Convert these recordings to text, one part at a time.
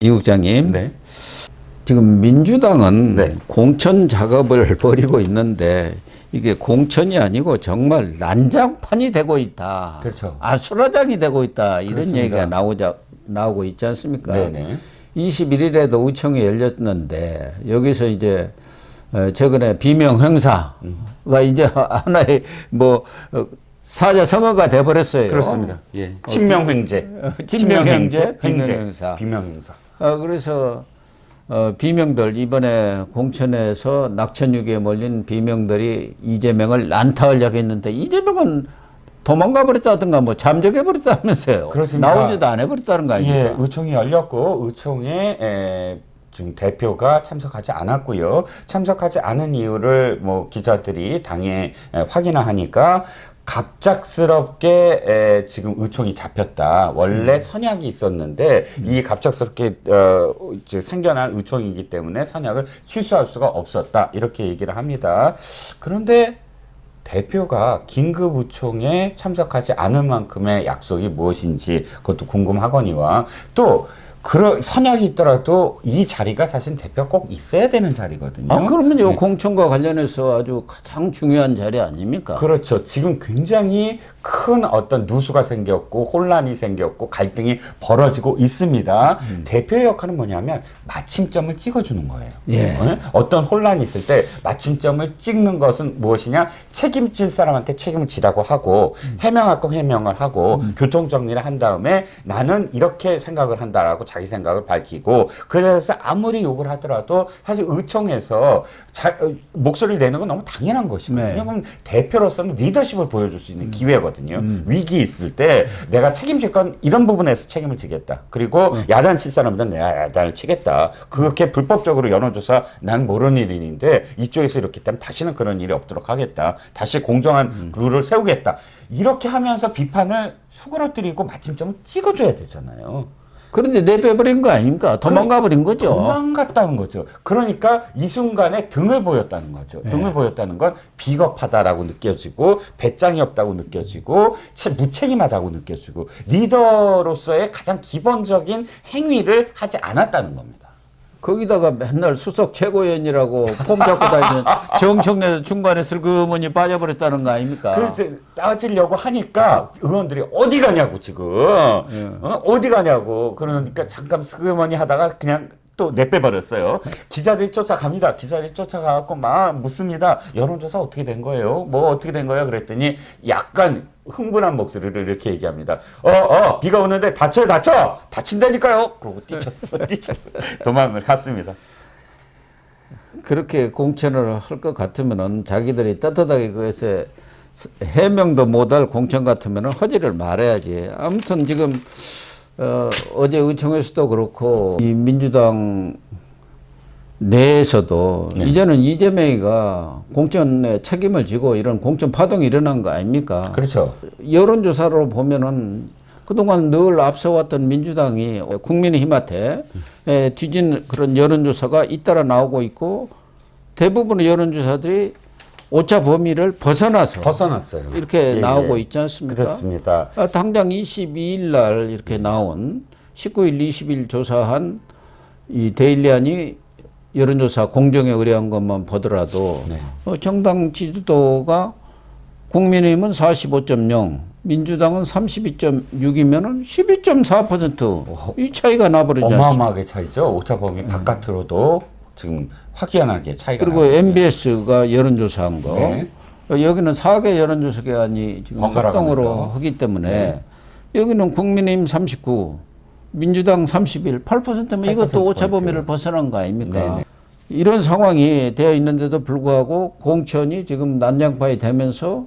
이 국장님, 네. 지금 민주당은 네. 공천 작업을 벌이고 있는데 이게 공천이 아니고 정말 난장판이 되고 있다. 그렇죠. 아수라장이 되고 있다. 이런 그렇습니다. 얘기가 나오자 나오고 있지 않습니까? 네네. 21일에도 의총이 열렸는데 여기서 이제 어, 최근에 비명 행사가 이제 하나의 뭐 어, 사자성어가 돼 버렸어요. 그렇습니다. 예. 친명 횡재. 친명 횡재, 횡재. 비명 행사. 비명 행사. 어, 그래서 어, 비명들 이번에 공천에서 낙천유기에 몰린 비명들이 이재명을 난타하려고 했는데 이재명은 도망가 버렸다든가 뭐 잠적해 버렸다면서요. 그렇습니다. 나오지도 안 해버렸다는 거 아닙니까? 예, 의총이 열렸고 의총에 에, 지금 대표가 참석하지 않았고요. 참석하지 않은 이유를 뭐 기자들이 당에 에, 확인하니까 갑작스럽게 에, 지금 의총이 잡혔다. 원래 음. 선약이 있었는데 이 갑작스럽게 어, 이제 생겨난 의총이기 때문에 선약을 취소할 수가 없었다. 이렇게 얘기를 합니다. 그런데 대표가 긴급 의총에 참석하지 않을 만큼의 약속이 무엇인지 그것도 궁금하거니와 또 그런 선약이 있더라도 이 자리가 사실 대표가 꼭 있어야 되는 자리거든요. 아, 그러면 요 네. 공천과 관련해서 아주 가장 중요한 자리 아닙니까? 그렇죠. 지금 굉장히 큰 어떤 누수가 생겼고 혼란이 생겼고 갈등이 벌어지고 있습니다. 음. 대표의 역할은 뭐냐면 마침점을 찍어주는 거예요. 예. 어? 어떤 혼란이 있을 때 마침점을 찍는 것은 무엇이냐? 책임질 사람한테 책임을 지라고 하고 음. 해명할 거 해명을 하고 교통 정리를 한 다음에 나는 이렇게 생각을 한다라고 자기 생각을 밝히고 그래서 아무리 욕을 하더라도 사실 의총에서 자, 어, 목소리를 내는 건 너무 당연한 것이거든요. 네. 그럼 대표로서는 리더십을 보여줄 수 있는 기회거든요. 위기 있을 때 내가 책임질 건 이런 부분에서 책임을 지겠다. 그리고 야단 칠 사람들은 내가 야단을 치겠다. 그렇게 불법적으로 여론조사 난 모르는 일인데 이쪽에서 이렇게 했다면 다시는 그런 일이 없도록 하겠다. 다시 공정한 룰을 세우겠다. 이렇게 하면서 비판을 수그러뜨리고 마침점을 찍어줘야 되잖아요. 그런데 내빼버린 거 아닙니까? 도망가 버린 거죠. 도망갔다는 거죠. 그러니까 이 순간에 등을 보였다는 거죠. 네. 등을 보였다는 건 비겁하다라고 느껴지고 배짱이 없다고 느껴지고 채- 무책임하다고 느껴지고 리더로서의 가장 기본적인 행위를 하지 않았다는 겁니다. 거기다가 맨날 수석 최고위원이라고 폼 잡고 다니는 정청래 중간에 슬그머니 빠져버렸다는 거 아닙니까? 때 따지려고 하니까 의원들이 어디 가냐고 지금 어? 어디 가냐고 그러니까 잠깐 스그머니 하다가 그냥 또 내빼버렸어요. 기자들이 쫓아갑니다. 기자들이 쫓아가갖고 막 묻습니다. 여론조사 어떻게 된 거예요? 뭐 어떻게 된 거예요? 그랬더니 약간 흥분한 목소리를 이렇게 얘기합니다. 어, 어, 비가 오는데 다쳐요, 다쳐! 다친다니까요! 그러고 뛰쳤어, 뛰쳤어. 도망을 갔습니다. 그렇게 공천을 할 것 같으면은 자기들이 떳떳하게 그것에 해명도 못할 공천 같으면은 허지를 말해야지. 아무튼 지금 어, 어제 의총에서도 그렇고 이 민주당 내에서도 네. 이제는 이재명이가 공천에 책임을 지고 이런 공천 파동이 일어난 거 아닙니까? 그렇죠. 여론조사로 보면은 그동안 늘 앞서왔던 민주당이 국민의힘한테 에, 뒤진 그런 여론조사가 잇따라 나오고 있고 대부분의 여론조사들이 오차 범위를 벗어나서 벗어났어요. 이렇게 예, 나오고 예. 있지 않습니까? 그렇습니다. 아, 당장 22일 날 이렇게 나온 19일, 20일 조사한 이 데일리안이 여론조사 공정에 의뢰한 것만 보더라도 네. 어, 정당 지지도가 국민의힘은 45.0, 민주당은 32.6이면은 12.4%이 차이가 나버리지 않습니까? 어마어마하게 차이죠. 오차범위 바깥으로도 지금 확연하게 차이가 그리고 나거든요. MBS가 여론조사한 거 네. 어, 여기는 4개 여론조사 기관이 지금 합동으로. 하기 때문에 네. 여기는 국민의힘 39, 민주당 31, 8%면 이것도 8% 오차 범위를 벗어난 거 아닙니까? 네네. 이런 상황이 되어 있는데도 불구하고 공천이 지금 난장판이 되면서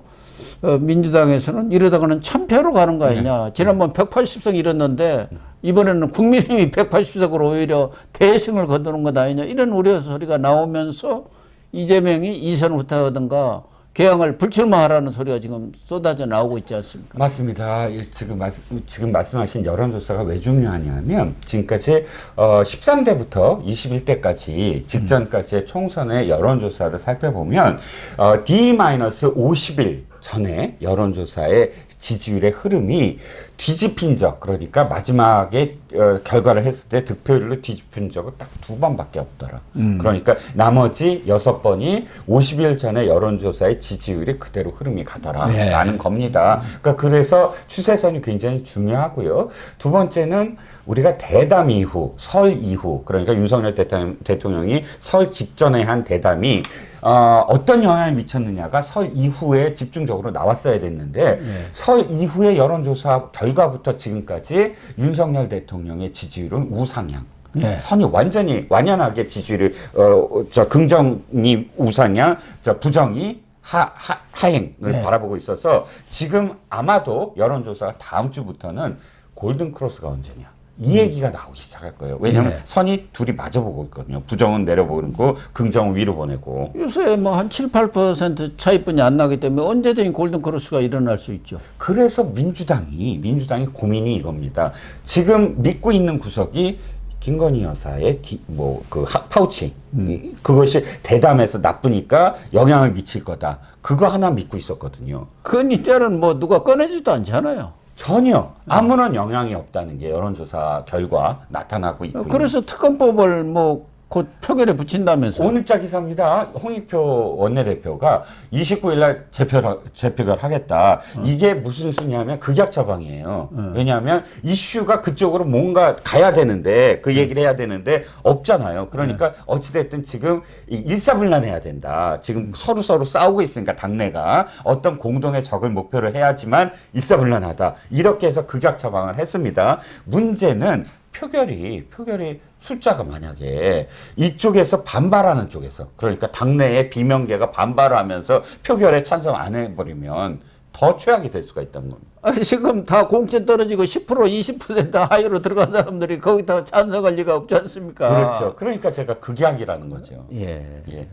어, 민주당에서는 이러다가는 참패로 가는 거 아니냐. 네. 지난번 180석 잃었는데 이번에는 국민의힘이 180석으로 오히려 대승을 거두는 것 아니냐. 이런 우려 소리가 나오면서 이재명이 이선 후퇴하든가 개항을 불출마하라는 소리가 지금 쏟아져 나오고 있지 않습니까? 맞습니다. 예, 지금 말, 지금 말씀하신 여론조사가 왜 중요하냐면 지금까지 어, 13대부터 21대까지 직전까지의 총선의 여론조사를 살펴보면 어, D-50일 전에 여론조사의 지지율의 흐름이 뒤집힌 적 그러니까 마지막에 어, 결과를 했을 때 득표율로 뒤집힌 적은 딱 두 번밖에 없더라. 그러니까 나머지 여섯 번이 50일 전에 여론조사의 지지율이 그대로 흐름이 가더라라는 네. 겁니다. 그러니까 그래서 추세선이 굉장히 중요하고요. 두 번째는 우리가 대담 이후, 설 이후, 그러니까 윤석열 대통령- 대통령이 설 직전에 한 대담이 어, 어떤 영향을 미쳤느냐가 설 이후에 집중적으로 나왔어야 됐는데 설 이후의 여론조사 결 과부터 지금까지 윤석열 대통령의 지지율은 우상향. 예. 선이 완전히 완연하게 지지율을 어저 긍정이 우상향, 저 부정이 하, 하, 하 행을 네. 바라보고 있어서 지금 아마도 여론조사가 다음 주부터는 골든 크로스가 언제냐. 이 얘기가 나오기 시작할 거예요. 왜냐하면 네. 선이 둘이 마주보고 있거든요. 부정은 내려보내고 긍정은 위로 보내고. 요새 뭐 한 7, 8% 차이뿐이 안 나기 때문에 언제든지 골든크로스가 일어날 수 있죠. 그래서 민주당이 민주당이 고민이 이겁니다. 지금 믿고 있는 구석이 김건희 여사의 뭐 그 파우치 이- 그것이 대담해서 나쁘니까 영향을 미칠 거다. 그거 하나 믿고 있었거든요. 그건 이제는 뭐 누가 꺼내지도 않잖아요. 전혀 아무런 영향이 없다는 게 여론조사 결과 나타나고 있고요. 그래서 특검법을 뭐 곧 표결에 붙인다면서. 오늘자 기사입니다. 홍익표 원내대표가 29일 날 재표, 재표결 하겠다. 이게 무슨 수냐면 극약 처방이에요. 왜냐하면 이슈가 그쪽으로 뭔가 가야 되는데 그 얘기를 해야 되는데 없잖아요. 그러니까 어찌됐든 지금 이 일사불란해야 된다. 지금 서로 서로 싸우고 있으니까 당내가 어떤 공동의 적을 목표로 해야지만 일사불란하다. 이렇게 해서 극약 처방을 했습니다. 문제는 표결이 표결이 숫자가 만약에 이쪽에서 반발하는 쪽에서 그러니까 당내의 비명계가 반발하면서 표결에 찬성 안 해버리면 더 최악이 될 수가 있다는 겁니다. 아니, 지금 다 공천 떨어지고 10% 20% 하위로 들어간 사람들이 거기다 찬성할 리가 없지 않습니까? 그렇죠. 그러니까 제가 극약이라는 거죠. 예. 예.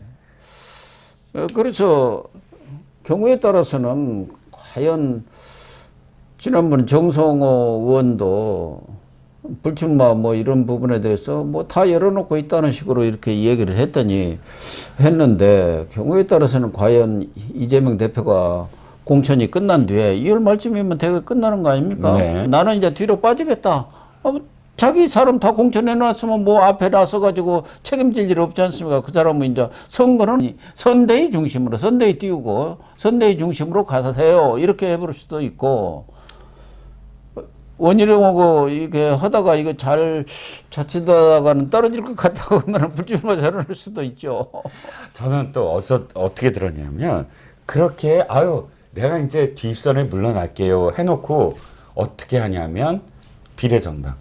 어, 그래서 경우에 따라서는 과연 지난번 정성호 의원도 불출마 뭐 이런 부분에 대해서 뭐 다 열어놓고 있다는 식으로 이렇게 얘기를 했더니 했는데 경우에 따라서는 과연 이재명 대표가 공천이 끝난 뒤에 2월 말쯤이면 대개 끝나는 거 아닙니까? 네. 나는 이제 뒤로 빠지겠다. 어, 자기 사람 다 공천해 놨으면 뭐 앞에 나서 가지고 책임질 일 없지 않습니까? 그 사람은 이제 선거는 선대위 중심으로 선대위 띄우고 선대위 중심으로 가세요. 이렇게 해볼 수도 있고 원희룡하고 이게 하다가 이거 잘 자칫하다가는 떨어질 것 같다고 하면 불출마 선언할 수도 있죠. 저는 또 어서 어떻게 들었냐면 그렇게 아유 내가 이제 뒷선에 물러날게요 해놓고 어떻게 하냐면 비례정당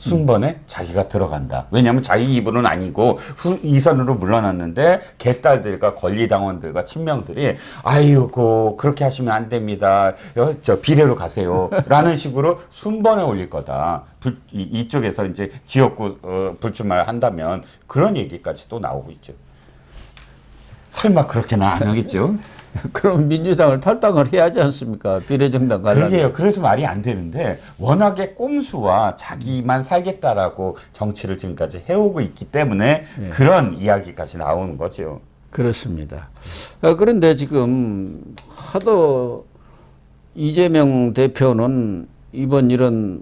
순번에 자기가 들어간다. 왜냐하면 자기 입으로는 아니고 후, 이선으로 물러났는데 개딸들과 권리당원들과 친명들이 아이고 그렇게 하시면 안 됩니다. 여, 저 비례로 가세요. 라는 식으로 순번에 올릴 거다. 불, 이, 이쪽에서 이제 지역구 어, 불출마를 한다면 그런 얘기까지 또 나오고 있죠. 설마 그렇게는 안 하겠죠? 그럼 민주당을 탈당을 해야 하지 않습니까? 비례정당 가려면. 그러게요. 그래서 말이 안 되는데 워낙에 꼼수와 자기만 살겠다라고 정치를 지금까지 해오고 있기 때문에 그런 이야기까지 나오는 거죠. 그렇습니다. 어, 그런데 지금 하도 이재명 대표는 이번 이런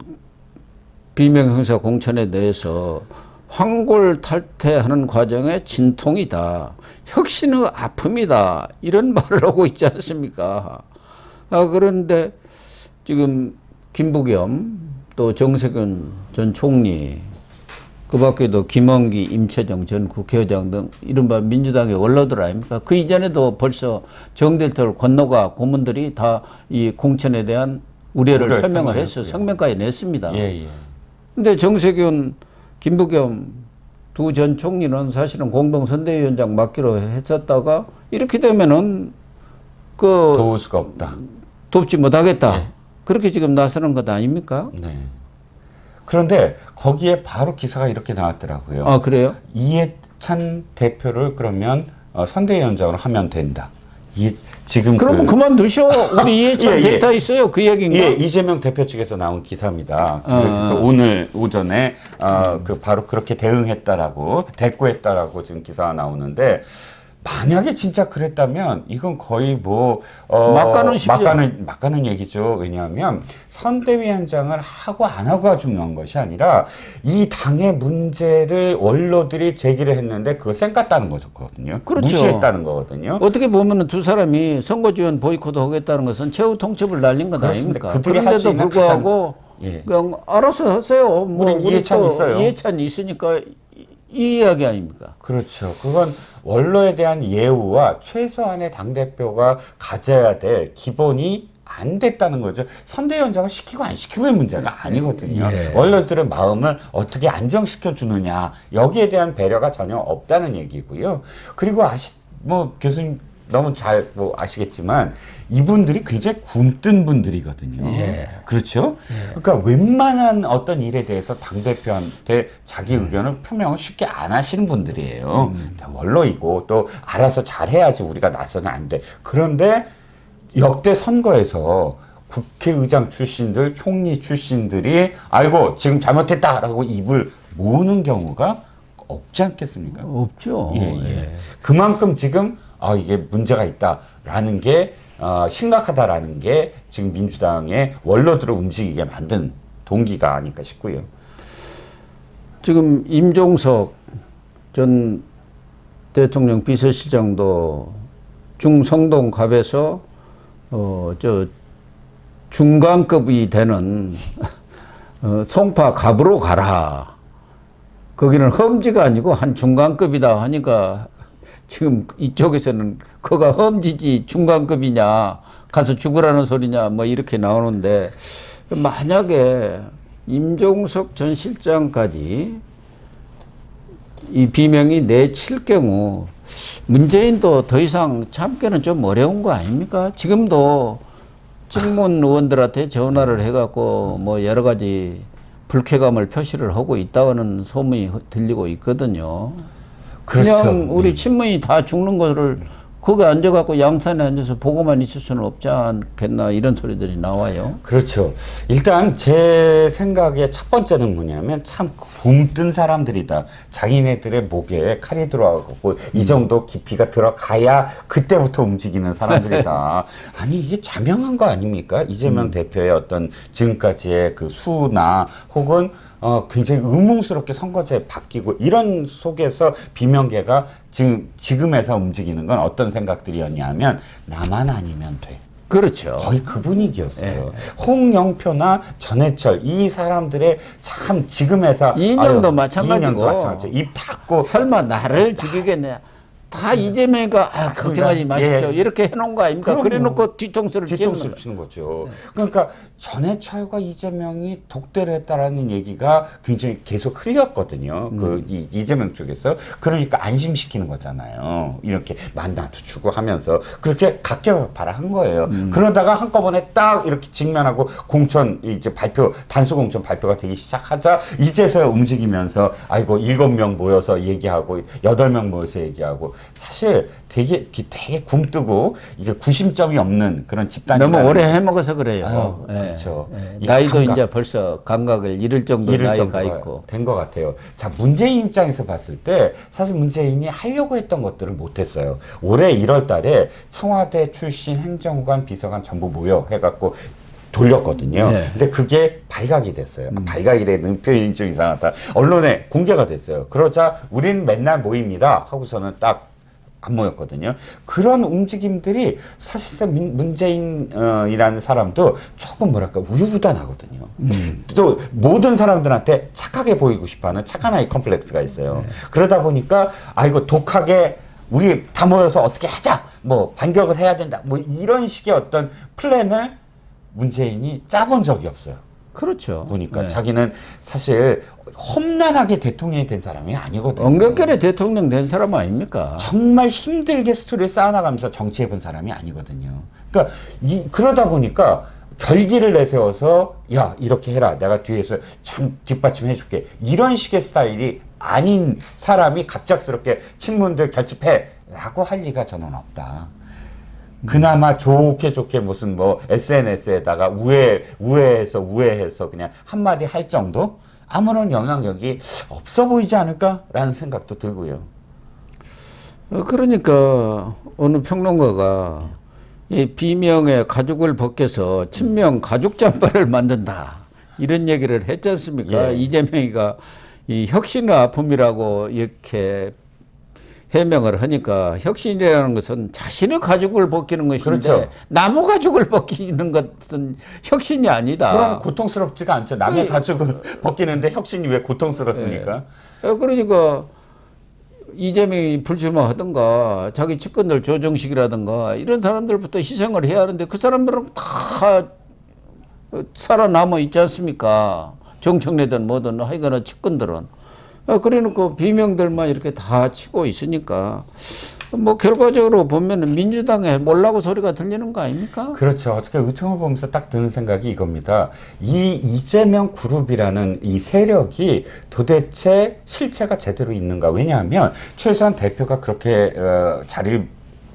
비명 형사 공천에 대해서 황골 탈퇴하는 과정의 진통이다. 혁신의 아픔이다. 이런 말을 하고 있지 않습니까? 아, 그런데 지금 김부겸 또 정세균 전 총리 그 밖에도 김원기, 임채정 전 국회의장 등 이른바 민주당의 원로들 아닙니까? 그 이전에도 벌써 정대철 건너가 고문들이 다 이 공천에 대한 우려를 표명을. 해서 성명까지 냈습니다. 예, 예. 근데 정세균, 김부겸 두 전 총리는 사실은 공동선대위원장 맡기로 했었다가 이렇게 되면은 그 도울 수가 없다. 돕지 못하겠다. 예. 그렇게 지금 나서는 것 아닙니까? 네. 그런데 거기에 바로 기사가 이렇게 나왔더라고요. 아, 그래요? 이해찬 대표를 그러면 어, 선대위원장으로 하면 된다. 이 지금 그러면 그, 그만두셔. 우리 이해찬 예, 예. 데이터 있어요. 그 얘기인가? 예, 이재명 대표 측에서 나온 기사입니다. 어, 그래서 오늘 오전에 어, 그 바로 그렇게 대응했다라고 대꾸했다라고 지금 기사가 나오는데 만약에 진짜 그랬다면 이건 거의 뭐 어, 막가는. 막가는 막가는 얘기죠. 왜냐하면 선대위원장을 하고 안 하고가 중요한 것이 아니라 이 당의 문제를 원로들이 제기를 했는데 그거 쌩깠다는 거거든요. 그렇죠. 무시했다는 거거든요. 어떻게 보면은 두 사람이 선거 지원 보이콧 하겠다는 것은 최후 통첩을 날린 것 그렇습니다. 아닙니까? 그런데도 불구하고 예. 그냥 알아서 하세요. 뭐 우리 이해찬 또 있어요. 이해찬 있으니까 이, 이 이야기 아닙니까? 그렇죠. 그건 원로에 대한 예우와 최소한의 당 대표가 가져야 될 기본이 안 됐다는 거죠. 선대위원장을 시키고 안 시키고의 문제가 아니거든요. 예. 원로들의 마음을 어떻게 안정시켜 주느냐 여기에 대한 배려가 전혀 없다는 얘기고요. 그리고 아시 뭐 교수님 너무 잘 뭐 아시겠지만 이분들이 굉장히 굼뜬 분들이거든요. 예. 그렇죠. 그러니까 웬만한 어떤 일에 대해서 당 대표한테 자기 의견을 표명을 쉽게 안 하시는 분들이에요. 다 원로이고 또 알아서 잘 해야지 우리가 나서는 안 돼. 그런데 역대 선거에서 국회의장 출신들, 총리 출신들이 아이고 지금 잘못했다라고 입을 모으는 경우가 없지 않겠습니까? 없죠. 예, 예. 그만큼 지금 아 이게 문제가 있다라는 게 어, 심각하다라는 게 지금 민주당의 원로들을 움직이게 만든 동기가 아닐까 싶고요. 지금 임종석 전 대통령 비서실장도 중성동 갑에서 어 저 중간급이 되는 어, 송파 갑으로 가라. 거기는 험지가 아니고 한 중간급이다 하니까 지금 이쪽에서는 그가 험지지 중간급이냐 가서 죽으라는 소리냐 뭐 이렇게 나오는데 만약에 임종석 전 실장까지 이 비명이 내칠 경우 문재인도 더 이상 참기는 좀 어려운 거 아닙니까? 지금도 친문 의원들한테 전화를 해갖고 뭐 여러 가지 불쾌감을 표시를 하고 있다는 소문이 들리고 있거든요. 그냥 그렇죠. 우리 친문이 다 죽는 거를 거기 앉아갖고 양산에 앉아서 보고만 있을 수는 없지 않겠나 이런 소리들이 나와요. 그렇죠. 일단 제 생각의 첫 번째는 뭐냐면 참 굼뜬 사람들이다. 자기네들의 목에 칼이 들어가고 이 정도 깊이가 들어가야 그때부터 움직이는 사람들이다. 아니 이게 자명한 거 아닙니까? 이재명 대표의 어떤 지금까지의 그 수나 혹은 어, 굉장히 의문스럽게 선거제 바뀌고 이런 속에서 비명계가 지금 지금에서 움직이는 건 어떤 생각들이었냐면 나만 아니면 돼. 그렇죠. 거의 그 분위기였어요. 홍영표나 전해철 이 사람들의 참 지금에서 이인영도 아유, 마찬가지고. 입 닫고 설마 나를 죽이겠냐? 다 이재명이가 아, 걱정하지 마십시오. 예. 이렇게 해놓은 거 아닙니까? 그럼요. 그래놓고 뒤통수를 치는 뒤통수를 거. 치는 거죠. 그러니까 전해철과 이재명이 독대를 했다라는 얘기가 굉장히 계속 흘렸거든요. 그 이, 이재명 쪽에서 그러니까 안심시키는 거잖아요. 이렇게 만나도 주고 하면서 그렇게 각격파라 한 거예요. 그러다가 한꺼번에 딱 이렇게 직면하고 공천 이제 발표 단수 공천 발표가 되기 시작하자 이제서야 움직이면서 아이고 일곱 명 모여서 얘기하고 여덟 명 모여서 얘기하고 사실 되게 되게 굼뜨고 이게 구심점이 없는 그런 집단이 너무 오래 해먹어서 그래요. 아유, 예. 그렇죠. 예. 이 나이도 감각. 이제 벌써 감각을 잃을 정도 이럴 나이가 있고. 된 것 같아요. 자, 문재인 입장에서 봤을 때 사실 문재인이 하려고 했던 것들을 못했어요. 올해 1월 달에 청와대 출신 행정관, 비서관 전부 모여 해갖고 돌렸거든요. 네. 근데 그게 발각이 됐어요. 아, 발각이라는 표현이 좀 이상하다. 언론에 공개가 됐어요. 그러자 우린 맨날 모입니다. 하고서는 딱 안 모였거든요. 그런 움직임들이 사실상 민- 문재인이라는 사람도 조금 뭐랄까 우유부단하거든요. 또 모든 사람들한테 착하게 보이고 싶어하는 착한 아이 컴플렉스가 있어요. 그러다 보니까 아이고 독하게 우리 다 모여서 어떻게 하자, 뭐 반격을 해야 된다, 뭐 이런 식의 어떤 플랜을 문재인이 짜본 적이 없어요. 그렇죠. 보니까 네. 자기는 사실 험난하게 대통령이 된 사람이 아니거든요. 엉겹결에 대통령 된 사람 아닙니까? 정말 힘들게 스토리를 쌓아나가면서 정치해본 사람이 아니거든요. 그러니까 이 그러다 보니까 결기를 내세워서 야 이렇게 해라 내가 뒤에서 참 뒷받침해 줄게 이런 식의 스타일이 아닌 사람이 갑작스럽게 친문들 결집해 라고 할 리가 저는 없다. 그나마 좋게 좋게 무슨 뭐 SNS에다가 우회 우회해서 우회해서 그냥 한마디 할 정도 아무런 영향력이 없어 보이지 않을까라는 생각도 들고요. 어, 그러니까 어느 평론가가 이 비명의 가죽을 벗겨서 친명 가죽 잠바를 만든다 이런 얘기를 했지 않습니까? 예. 이재명이가 이 혁신의 아픔이라고 이렇게 해명을 하니까 혁신이라는 것은 자신의 가죽을 벗기는 것인데 그렇죠. 나무 가죽을 벗기는 것은 혁신이 아니다. 그럼 고통스럽지가 않죠. 남의 그- 가죽을 벗기는데 혁신이 왜 고통스럽습니까? 어, 그러니까 이재명이 불출마하든가 자기 측근들 조정식이라든가 이런 사람들부터 희생을 해야 하는데 그 사람들은 다 살아남아 있지 않습니까? 정청래든 뭐든 하여간에 측근들은. 어, 그래놓고 비명들만 이렇게 다 치고 있으니까 뭐 결과적으로 보면은 민주당에 몰라고 소리가 들리는 거 아닙니까? 그렇죠. 어떻게 의청을 보면서 딱 드는 생각이 이겁니다. 이 이재명 그룹이라는 이 세력이 도대체 실체가 제대로 있는가? 왜냐하면 최소한 대표가 그렇게 어, 자리를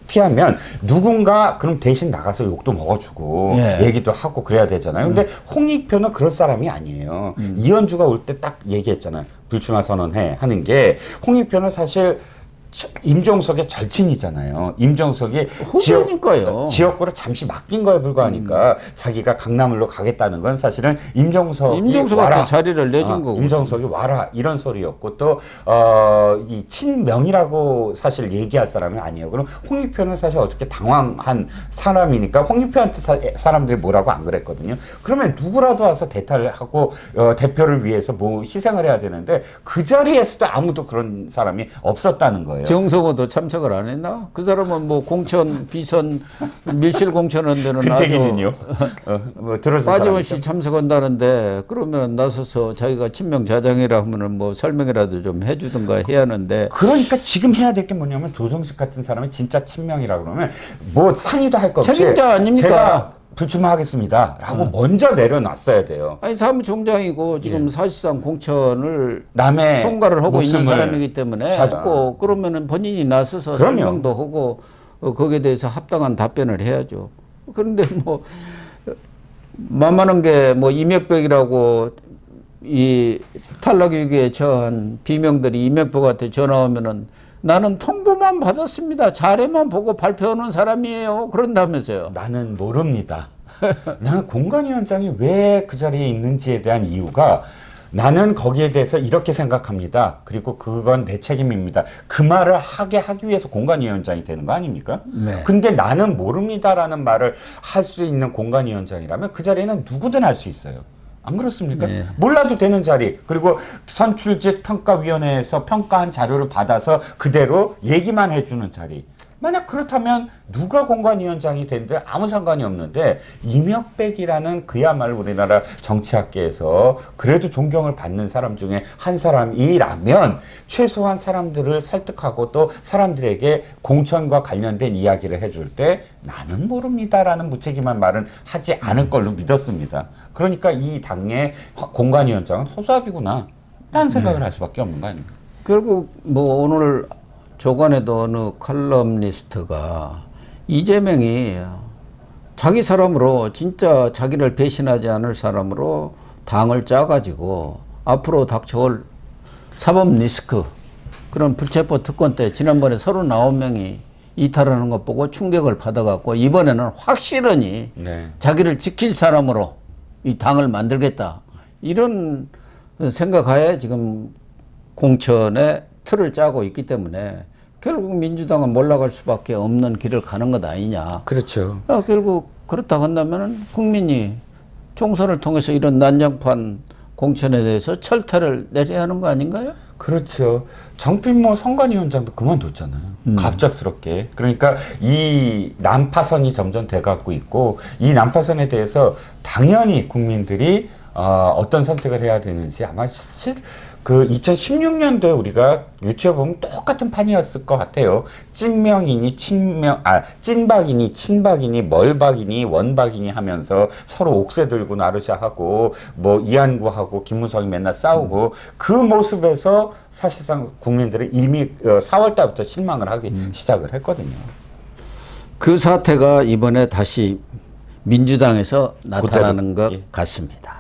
피하면 누군가 그럼 대신 나가서 욕도 먹어주고 예. 얘기도 하고 그래야 되잖아요. 근데 홍익표는 그럴 사람이 아니에요. 이현주가 올 때 딱 얘기했잖아요. 불출마 선언해 하는 게 홍익표는 사실 저- 임종석의 절친이잖아요. 임종석이 후배니까요. 지역, 지역 구를 잠시 맡긴 거에 불과하니까 자기가 강남을로 가겠다는 건 사실은 임종석이 임종석한테 와라. 자리를 내준 어, 거고. 임종석이 와라 이런 소리였고 또어이 친명이라고 사실 얘기할 사람이 아니에요. 그럼 홍익표는 사실 어저께 당황한 사람이니까 홍익표한테 사, 사람들이 뭐라고 안 그랬거든요. 그러면 누구라도 와서 대타를 하고 어, 대표를 위해서 뭐 희생을 해야 되는데 그 자리에서도 아무도 그런 사람이 없었다는 거예요. 정성호도 참석을 안 했나? 그 사람은 뭐 공천, 비선, 밀실 공천한 데는 근태기는요. 어, 뭐 들어준 빠짐없이. 참석한다는데 그러면 나서서 자기가 친명 자장이라 하면은 뭐 설명이라도 좀 해주든가 해야 하는데 그러니까 지금 해야 될 게 뭐냐면 조정식 같은 사람이 진짜 친명이라 그러면 뭐 상의도 할 거 없이 책임자 아닙니까? 제가 불출마하겠습니다 라고 먼저 내려놨어야 돼요. 아니 사무총장이고 지금 사실상 공천을 남의 총괄을 하고 있는 목숨을 사람이기 때문에 자- 자꾸 그러면은 본인이 나서서 그럼요. 설명도 하고 어, 거기에 대해서 합당한 답변을 해야죠. 그런데 뭐 만만한 게 뭐 이명백이라고 이 탈락 위기에 처한 비명들이 이명백한테 전화 오면은 나는 통보만 받았습니다. 자료만 보고 발표하는 사람이에요. 그런다면서요. 나는 모릅니다. 나는 공관위원장이 왜 그 자리에 있는지에 대한 이유가 나는 거기에 대해서 이렇게 생각합니다. 그리고 그건 내 책임입니다. 그 말을 하게 하기 위해서 공관위원장이 되는 거 아닙니까? 네. 근데 나는 모릅니다라는 말을 할 수 있는 공관위원장이라면 그 자리에는 누구든 할 수 있어요. 안 그렇습니까? 네. 몰라도 되는 자리 그리고 선출직 평가위원회에서 평가한 자료를 받아서 그대로 얘기만 해주는 자리 만약 그렇다면 누가 공관위원장이 된들 아무 상관이 없는데 이명백이라는 그야말로 우리나라 정치학계에서 그래도 존경을 받는 사람 중에 한 사람이라면 최소한 사람들을 설득하고 또 사람들에게 공천과 관련된 이야기를 해줄 때 나는 모릅니다라는 무책임한 말은 하지 않을 걸로 믿었습니다. 그러니까 이 당의 허- 공관위원장은 허수아비구나 라는 생각을 할 수밖에 없는 거 아닙니까? 결국 뭐 오늘 조간에도 어느 칼럼니스트가 이재명이 자기 사람으로 진짜 자기를 배신하지 않을 사람으로 당을 짜가지고 앞으로 닥쳐올 사법 리스크 그런 불체포 특권 때 지난번에 39명이 이탈하는 것 보고 충격을 받아갖고 이번에는 확실하니 네. 자기를 지킬 사람으로 이 당을 만들겠다 이런 생각하에 지금 공천의 틀을 짜고 있기 때문에 결국 민주당은 몰락할 수밖에 없는 길을 가는 것 아니냐. 그렇죠. 아, 결국 그렇다 한다면은 국민이 총선을 통해서 이런 난장판 공천에 대해서 철퇴를 내려야 하는 거 아닌가요? 그렇죠. 정필모 선관위원장도 그만뒀잖아요. 갑작스럽게. 그러니까 이 난파선이 점점 돼가고 있고 이 난파선에 대해서 당연히 국민들이 어, 어떤 선택을 해야 되는지 아마 실, 그 2016년도에 우리가 유치해 보면 똑같은 판이었을 것 같아요. 찐명이니 친명, 아 찐박이니 친박이니 멀박이니 원박이니 하면서 서로 옥새 들고 나르샤하고 뭐 이한구하고 김무성이 맨날 싸우고 그 모습에서 사실상 국민들은 이미 4월 달부터 실망을 하기 시작을 했거든요. 그 사태가 이번에 다시 민주당에서 나타나는 그대로, 것 예. 같습니다.